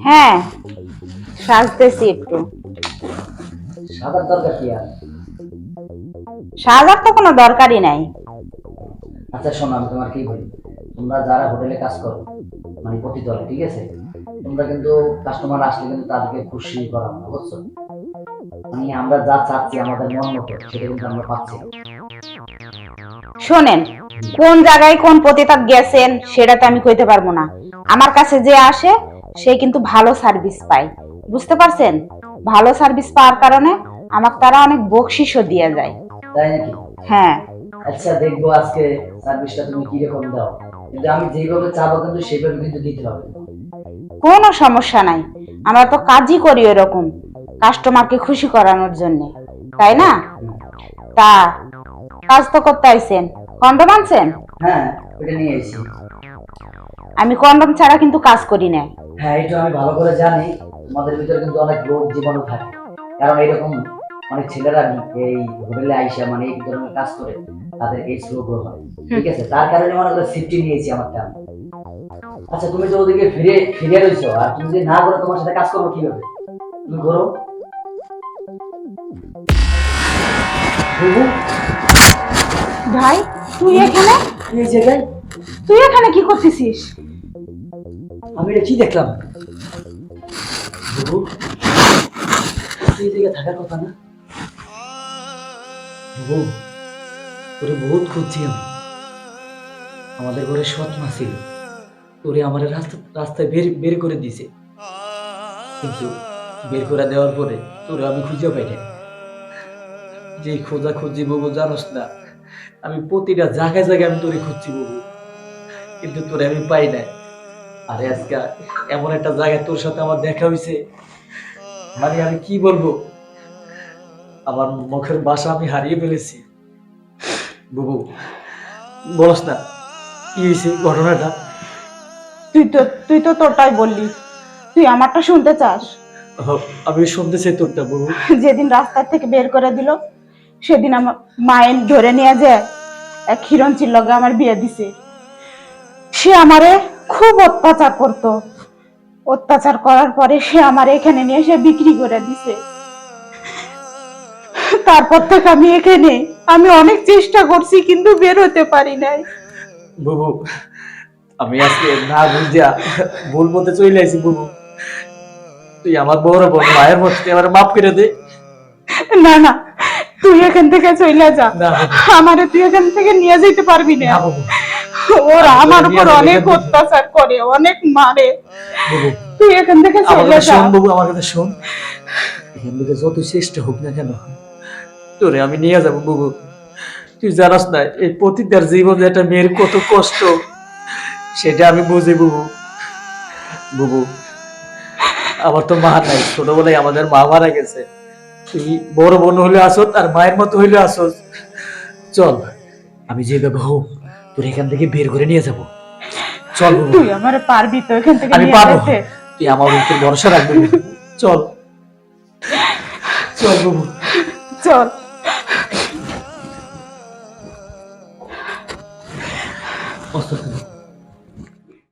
হ্যাঁ সাজতেছি একটু। কি আর সাজার তো কোনো দরকারই নাই। আচ্ছা শোনো, আমি তোমার কি বলি? তোমরা যারা হোটেলে কাজ করো মানে প্রতিতলে ঠিক আছে? তোমরা কিন্তু কাস্টমার আসলে কিন্তু তাদেরকে খুশি করা না বুঝছ? মানে আমরা যা চাচ্ছি আমাদের মন মতো সেটা কিন্তু আমরা পাচ্ছি শোনেন কোন জায়গায় কোন পতিতাপ গেছেন সেটা তো আমি কইতে পারব না। আমার কাছে যে আসে সে কিন্তু ভালো সার্ভিস পায়। বুঝতে পারছেন? ভালো সার্ভিস পাওয়ার কারণে আমাকে তারা অনেক বকশিসও দিয়ে যায়। তাই নাকি? হ্যাঁ। আচ্ছা দেখব আজকে সার্ভিসটা তুমি কীরকম দাও। কিন্তু আমি যেভাবে চাবো কিন্তু সেভাবে কিন্তু দিতে হবে। কোনো সমস্যা নাই। আমরা তো কাজই করি এরকম কাস্টমারকে খুশি করানোর জন্য তাই না? তা কাজ তো করতে আইছেন। কন্ডম আনছেন? হ্যাঁ ওটা নিয়ে এসেছি আমি কন্ডম ছাড়া কিন্তু কাজ করি না। হ্যাঁ এটা আমি ভালো করে জানি। তোমাদের ভিতরে কিন্তু অনেক রোগ জীবাণু থাকে। কারণ এরকম অনেক ছেলেরা এই হোটেলে আইসা মানে এই ধরনের কাজ করে তাদের এইডস রোগ হয়। ঠিক আছে? তার কারণে মনে করে সেফটি নিয়েছি আমারটা আচ্ছা তুমি তো ওদিকে ফিরে ফিরে রয়েছো আর তুমি যদি না করো তোমার সাথে কাজ করব কীভাবে? তুমি করো ভাই তুই এখানে? তুমি এই জায়গায়? তুই এখানে কি করতেছিস? আমি এটা কি দেখলাম? এই জায়গায় থাকার কথা না? তোরে বহুত খুঁজছি আমি। আমাদের ঘরে সৎ মা ছিল। তোরে আমার রাস্তা, রাস্তায় বের বের করে দিছে কিন্তু বের করে দেওয়ার পরে তোরে আমি খুঁজে পাই না যে খোঁজা খুঁজি বাবু জানোস না, আমি প্রতিটা জায়গায় জায়গায় আমি তোরে খুঁজছি বাবু কিন্তু তোরে আমি পাই না আরে আজকে এমন একটা জায়গায় তোর সাথে আমার দেখা হয়েছে মানে আমি কি বলব? আমার মুখের বাসা আমি হারিয়ে ফেলেছি। বুবু বলস না কি হয়েছে ঘটনাটা? তুই তো তুই তো তোরটাই বললি। তুই আমারটা শুনতে চাস? আমি শুনতে চাই তোরটা বুবু। যেদিন রাস্তা থেকে বের করে দিল সেদিন আমার মায়ের ধরে নিয়ে যায় এক হিরঞ্চির লগে আমার বিয়ে দিছে। সে আমারে খুব অত্যাচার করত। অত্যাচার করার পরে সে আমার এখানে নিয়ে এসে বিক্রি করে দিছে। তারপর থেকে আমি এখানে আমি অনেক চেষ্টা করছি কিন্তু বের হতে পারি নাই। বুবু আমি আজকে না বুঝিয়া ভুল পথে চলে আইছি বুবু। তুই আমার বড় বোন মায়ের মতো তুই আমার মাফ করে দে। না না তুই এখান থেকে চলে যা। আমারে তুই এখান থেকে নিয়ে যেতে পারবি না। ওরা আমার উপর অনেক অত্যাচার করে অনেক মারে। তুই এখান থেকে আমার চলে কথা যা। শোন বাবু আমার কথা শোন। এখান থেকে যত চেষ্টা হোক না কেন তোরে আমি নিয়ে যাব বাবু। তুই জানাস না এই প্রতিটার জীবনে একটা মেয়ের কত কষ্ট। সেটা আমি বুঝি বুবু। বুবু আমার তো মা নাই। ছোটবেলায় আমাদের মা মারা গেছে। তুই বড় বোন হইলে আসত আর মায়ের মতো হইলে আসত চল আমি যেভাবে হোক তোর এখান থেকে বের করে নিয়ে যাব। চল তুই আমার পারবি তো এখান থেকে আমি পারব। তুই আমার উপর ভরসা রাখবি চল। চল বাবু। চল। আস্তে আস্তে